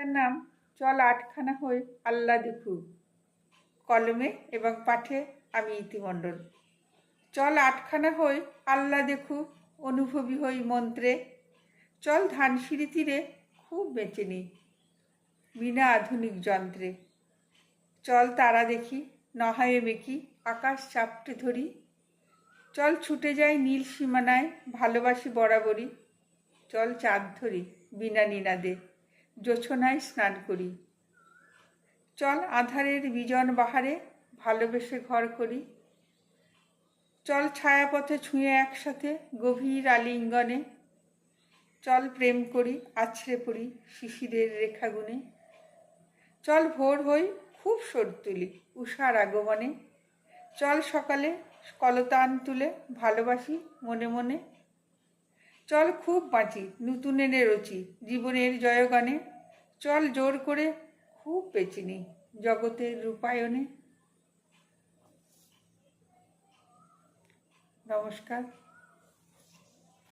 এটার নাম, চল আটখানা হই আল্লাহ দেখু। কলমে এবং পাঠে আমি ইতিমণ্ডল। চল আটখানা হই আল্লাহ দেখু, অনুভবী হই মন্ত্রে। চল ধানসিঁড়ি তীরে খুব বেঁচে নিই, বিনা আধুনিক যন্ত্রে। চল তারা দেখি, নহায়ে মেকি, আকাশ চাপটে ধরি। চল ছুটে যাই নীল সীমানায়, ভালোবাসি বরাবরই। চল চাঁদ ধরি বিনা নিনাদে। জোছনায় স্নান করি। চল আধারের বিজন বাহারে ভালোবেসে ঘর করি। চল ছায়াপথে ছুঁয়ে একসাথে গভীর আলিঙ্গনে। চল প্রেম করি, আছড়ে পড়ি শিশিরের রেখাগুনে চল ভোর হই খুব সর তুলি উষার আগমনে। চল সকালে কলতান তুলে ভালোবাসি মনে মনে। চল খুব বাঁচি নতুন এনে রচি জীবনের জয়গানে। চল জোর করে খুব বেঁচে নিই জগতের রূপায়ণে। নমস্কার।